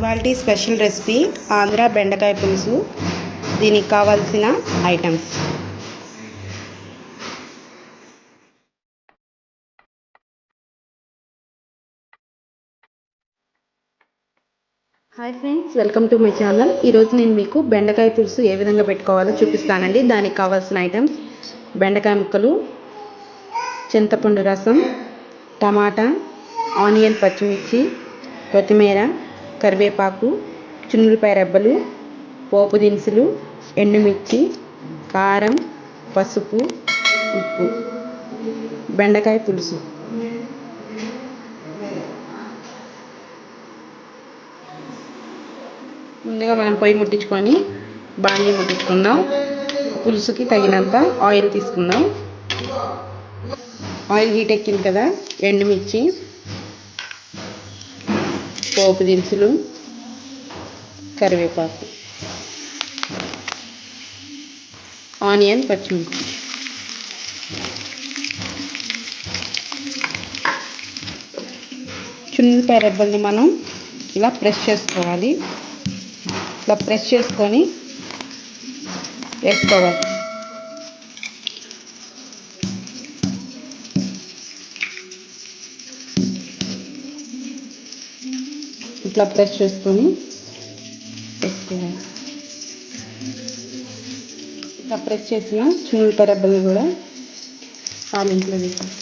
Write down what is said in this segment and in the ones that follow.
ఇవాళ special recipe Andhra బెండకాయ పులుసు. దీనికి కావాల్సిన items. Hi friends welcome to my channel. ఈరోజు నేను మీకు బెండకాయ పులుసు ఏ విధంగా పెట్టుకోవాలో చూపిస్తానండి. దానికి కావాల్సిన ఐటమ్స్. బెండకాయ ముక్కలు చింతపండు రసం టమాటా ఆనియన్ పచ్చిమిర్చి కొత్తిమీర కరివేపాకు చిన్నులపాయ రెబ్బలు పోపు దినుసులు ఎండుమిర్చి కారం పసుపు ఉప్పు. బెండకాయ పులుసు. ముందుగా మనం పొయ్యి ముట్టించుకొని బాణీ ముట్టించుకుందాం. పులుసుకి తగినంత ఆయిల్ తీసుకుందాం. ఆయిల్ హీట్ ఎక్కింది కదా ఎండుమిర్చి. పోపు దినుసులు కరివేపాకు ఆనియన్ పచ్చిమిర్చి. చున్నిపాయ రెబ్బల్ని మనం ఇలా ప్రెస్ చేసుకోవాలి. ఇలా ప్రెస్ చేసుకొని వేసుకోవాలి. ఇట్లా ప్రెస్ చేసుకొని వేసుకోవాలి ఇట్లా ప్రెస్ చేసిన చున్నులపాయ రెబ్బలు కూడా తాలింపులో వేసాలి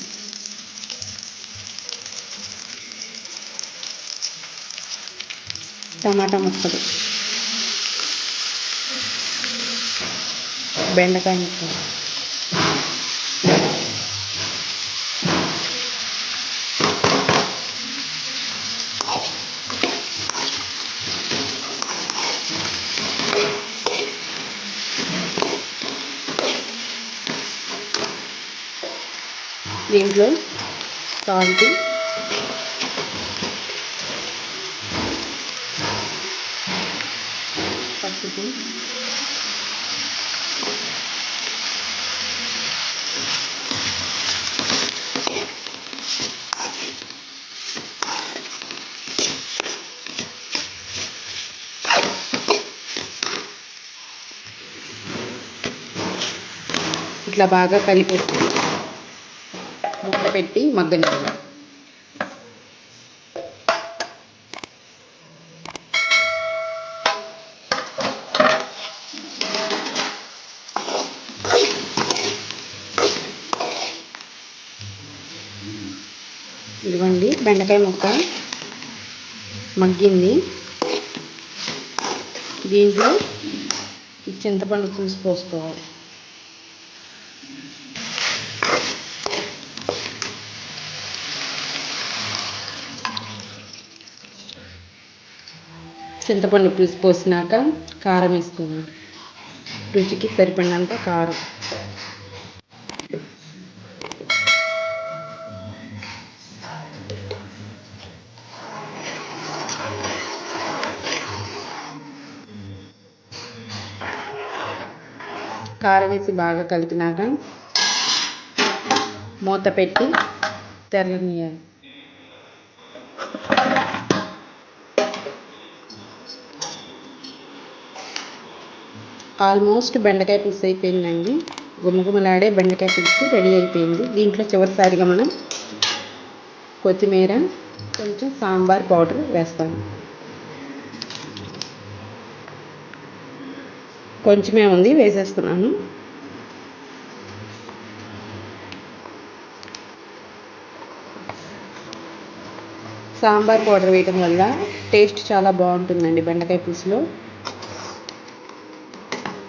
టమాటా ముక్కలు బెండకాయ ముక్కలు దీంట్లో సాల్ట్ పసుపు ఇట్లా బాగా కలిపేసి మూత పెట్టి మగ్గనివ్వాలి ఇదిగోండి బెండకాయ ముక్క మగ్గింది. దీంట్లో చింతపండు పులుసు పోసుకోవాలి. చింతపండు పులుసు పోసినాక కారం వేసుకోవాలి రుచికి సరిపడినంత కారం. కారం వేసి బాగా కలిపినాక మూత పెట్టి తెల్లనియాలి ఆల్మోస్ట్ బెండకాయ పులుసు అయిపోయిందండి. గుమగుమలాడే బెండకాయ పులుసు రెడీ అయిపోయింది. దీంట్లో చివరిసారిగా మనం కొత్తిమీర కొంచెం సాంబార్ పౌడర్ వేస్తాను కొంచెమే ఉంది వేసేస్తున్నాను. సాంబార్ పౌడర్ వేయటం వల్ల టేస్ట్ చాలా బాగుంటుందండి బెండకాయ పులుసులో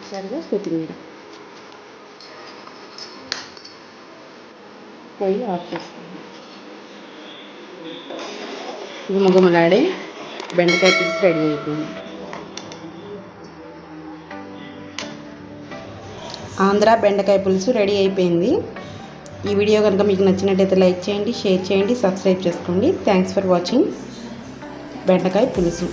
సరిగా కొత్తిమీర పొయ్యి ఆఫ్ చేస్తాను. బెండకాయ పులుసు రెడీ అయిపోయింది. ఆంధ్ర బెండకాయ పులుసు రెడీ అయిపోయింది. ఈ వీడియో కనుక మీకు నచ్చినట్టయితే లైక్ చేయండి షేర్ చేయండి సబ్స్క్రైబ్ చేసుకోండి. థ్యాంక్స్ ఫర్ వాచింగ్ బెండకాయ పులుసు.